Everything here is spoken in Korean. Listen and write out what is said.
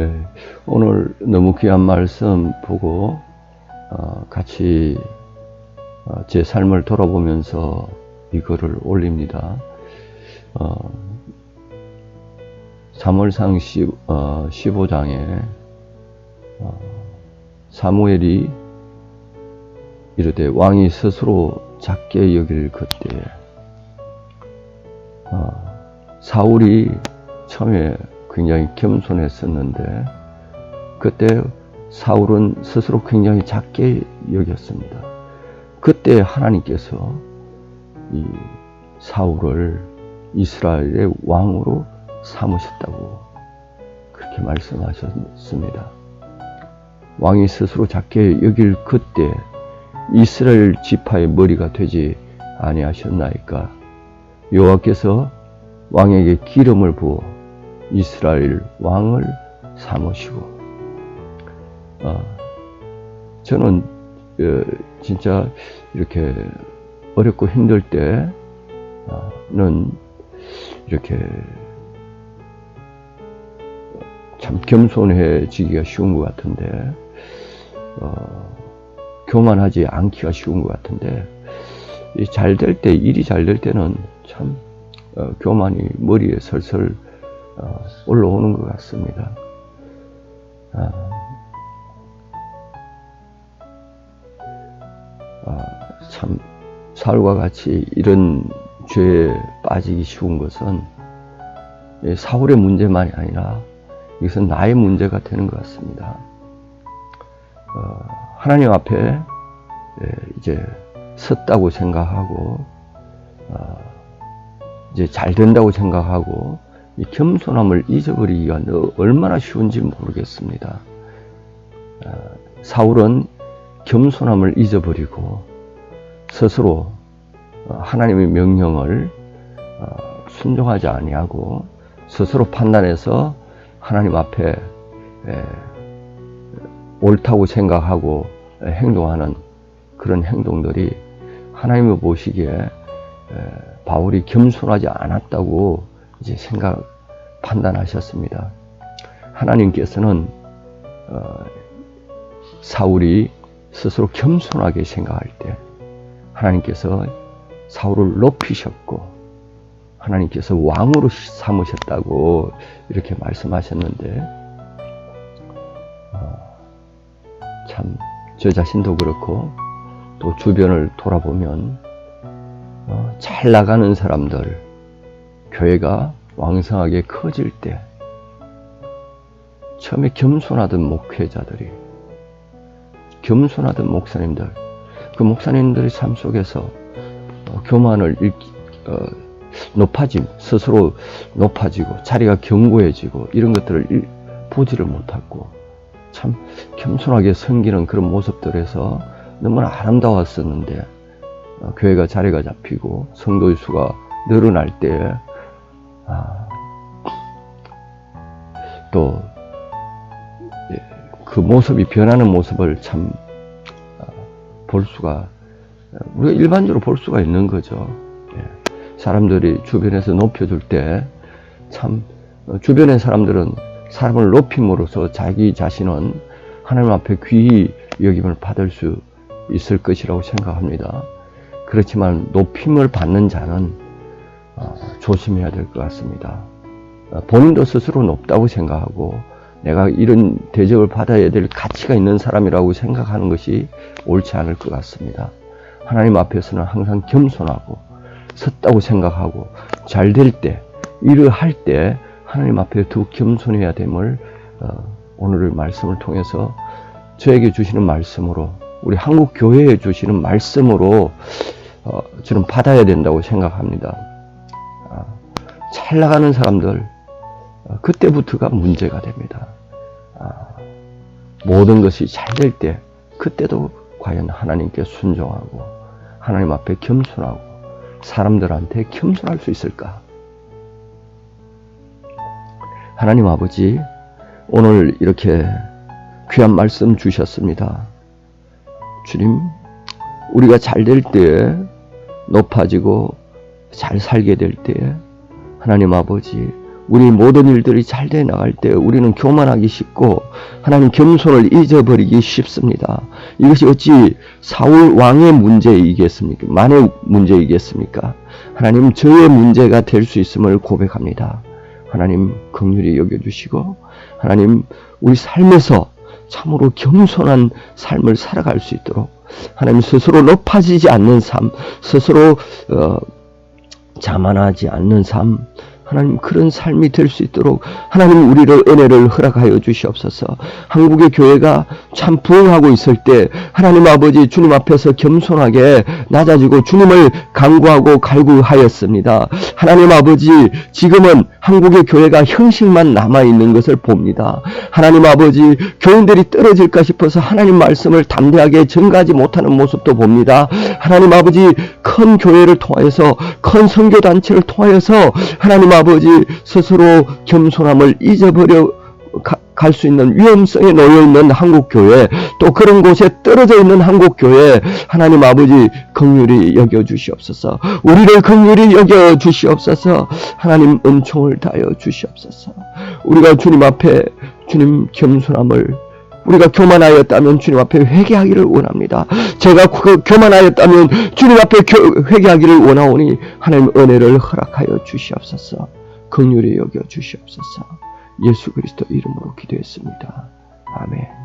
네, 오늘 너무 귀한 말씀 보고 어, 같이 어, 제 삶을 돌아보면서 이거를 올립니다. 어, 3월상 10, 어, 15장에 어, 사무엘이 이르되 왕이 스스로 작게 여길 그때 어, 사울이 처음에 굉장히 겸손했었는데 그때 사울은 스스로 굉장히 작게 여겼습니다. 그때 하나님께서 이 사울을 이스라엘의 왕으로 삼으셨다고 그렇게 말씀하셨습니다. 왕이 스스로 작게 여길 그때 이스라엘 지파의 머리가 되지 아니하셨나이까 여호와께서 왕에게 기름을 부어 이스라엘 왕을 삼으시고 어, 저는 어, 진짜 이렇게 어렵고 힘들 때는 이렇게 참 겸손해지기가 쉬운 것 같은데 어, 교만하지 않기가 쉬운 것 같은데 잘 될 때 일이 잘 될 때는 참 어, 교만이 머리에 설설 어, 올라오는 것 같습니다. 아, 아, 참 사울과 같이 이런 죄에 빠지기 쉬운 것은 사울의 문제만이 아니라 이것은 나의 문제가 되는 것 같습니다. 어, 하나님 앞에 예, 이제 섰다고 생각하고 어, 이제 잘 된다고 생각하고 이 겸손함을 잊어버리기가 얼마나 쉬운지 모르겠습니다. 어, 사울은 겸손함을 잊어버리고 스스로 하나님의 명령을 순종하지 아니하고 스스로 판단해서 하나님 앞에 옳다고 생각하고 행동하는 그런 행동들이 하나님을 보시기에 바울이 겸손하지 않았다고 이제 생각 판단하셨습니다. 하나님께서는 어, 사울이 스스로 겸손하게 생각할 때 하나님께서 사울을 높이셨고 하나님께서 왕으로 삼으셨다고 이렇게 말씀하셨는데 어, 참저 자신도 그렇고 또 주변을 돌아보면 어, 잘 나가는 사람들 교회가 왕성하게 커질 때 처음에 겸손하던 목회자들이 겸손하던 목사님들 그 목사님들의 삶 속에서 어, 교만을 어, 높아짐, 스스로 높아지고 자리가 견고해지고 이런 것들을 보지를 못하고 참 겸손하게 섬기는 그런 모습들에서 너무나 아름다웠었는데 어, 교회가 자리가 잡히고 성도의 수가 늘어날 때 아, 또그 예, 모습이 변하는 모습을 참볼 어, 수가 우리가 일반적으로 볼 수가 있는 거죠. 예. 사람들이 주변에서 높여줄 때참 어, 주변의 사람들은 사람을 높임으로써 자기 자신은 하나님 앞에 귀히 여김을 받을 수 있을 것이라고 생각합니다. 그렇지만 높임을 받는 자는 어, 조심해야 될 것 같습니다. 어, 본인도 스스로 높다고 생각하고 내가 이런 대접을 받아야 될 가치가 있는 사람이라고 생각하는 것이 옳지 않을 것 같습니다. 하나님 앞에서는 항상 겸손하고 섰다고 생각하고 잘 될 때, 일을 할때 하나님 앞에 더 겸손해야 됨을 어, 오늘의 말씀을 통해서 저에게 주시는 말씀으로 우리 한국 교회에 주시는 말씀으로 어, 저는 받아야 된다고 생각합니다. 아, 잘 나가는 사람들 어, 그때부터가 문제가 됩니다. 아, 모든 것이 잘 될 때 그때도 과연 하나님께 순종하고 하나님 앞에 겸손하고 사람들한테 겸손할 수 있을까? 하나님 아버지 오늘 이렇게 귀한 말씀 주셨습니다. 주님, 우리가 잘 될 때, 높아지고 잘 살게 될 때, 하나님 아버지, 우리 모든 일들이 잘 돼 나갈 때 우리는 교만하기 쉽고 하나님 겸손을 잊어버리기 쉽습니다. 이것이 어찌 사울 왕의 문제이겠습니까? 만의 문제이겠습니까? 하나님 저의 문제가 될 수 있음을 고백합니다. 하나님 긍휼히 여겨주시고 하나님 우리 삶에서 참으로 겸손한 삶을 살아갈 수 있도록 하나님 스스로 높아지지 않는 삶, 스스로 어, 자만하지 않는 삶, 하나님 그런 삶이 될 수 있도록 하나님 우리를 은혜를 허락하여 주시옵소서. 한국의 교회가 참 부흥하고 있을 때 하나님 아버지 주님 앞에서 겸손하게 낮아지고 주님을 간구하고 갈구하였습니다. 하나님 아버지 지금은 한국의 교회가 형식만 남아 있는 것을 봅니다. 하나님 아버지 교인들이 떨어질까 싶어서 하나님 말씀을 담대하게 전가하지 못하는 모습도 봅니다. 하나님 아버지 큰 교회를 통하여서 큰 선교 단체를 통하여서 하나님 아버지 스스로 겸손함을 잊어버려 갈 수 있는 위험성에 놓여 있는 한국 교회 또 그런 곳에 떨어져 있는 한국 교회 하나님 아버지 긍휼히 여겨 주시옵소서 우리를 긍휼히 여겨 주시옵소서 하나님 은총을 다하여 주시옵소서 우리가 주님 앞에 주님 겸손함을 우리가 교만하였다면 주님 앞에 회개하기를 원합니다. 제가 그 교만하였다면 주님 앞에 교- 회개하기를 원하오니 하나님 은혜를 허락하여 주시옵소서. 긍휼히 여겨 주시옵소서. 예수 그리스도 이름으로 기도했습니다. 아멘.